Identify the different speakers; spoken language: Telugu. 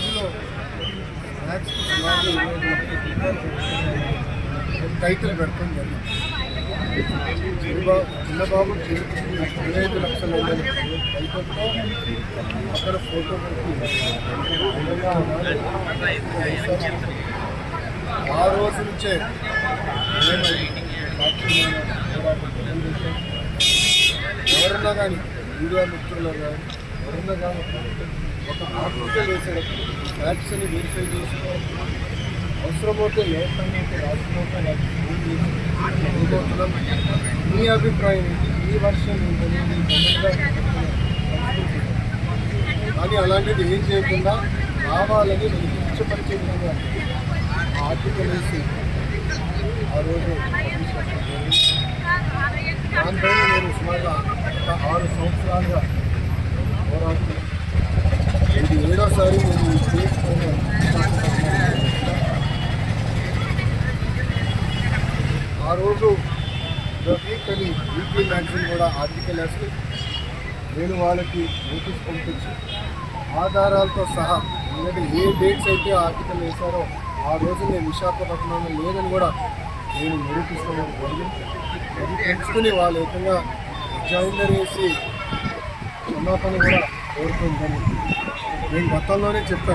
Speaker 1: మధ్యలో మ్యాథ్స్ టైటిల్ పెడతాం జరిగింది చిన్నబాబు ఇరవై ఐదు లక్షల టైటిల్తో అక్కడ ఫోటో పెట్టి ఆ రోజు నుంచే ఎవరన్నా కానీ మీడియా మిత్రులు కానీ ఎవరన్నా ఒక ఆర్టికల్ వేసేటప్పుడు ఫ్యాక్ట్స్ని వెరిఫై చేసుకోవాలి అవసరమైతే లేకపోతే రాష్ట్రంలో మీ అభిప్రాయం ఏంటి? మీ వర్షం ఏంటని కానీ అలాంటిది ఏం చేయకుండా రావాలని నేను కించపరిచే విధంగా ఆర్టికల్ వేసి ఆ రోజు దానిపైన నేను సుమారుగా ఆరు సంవత్సరాలుగా ఆ రోజు వీక్ అని వీక్లీ మ్యాగజైన్ కూడా ఆర్టికల్ వేసి నేను వాళ్ళకి నోటీస్ పంపించి ఆధారాలతో సహా ఎందుకంటే ఏ డేట్స్ అయితే ఆర్టికల్ వేశారో ఆ రోజు నేను విశాఖపట్నంలో లేదని కూడా నేను నిరూపిస్తున్నాను. జరిగింది అది తెలుసుకుని వాళ్ళు ఏకంగా జాయినర్ వేసి క్షమాపణ కూడా కోరుకుంటాను నేను గతంలోనే చెప్పాను.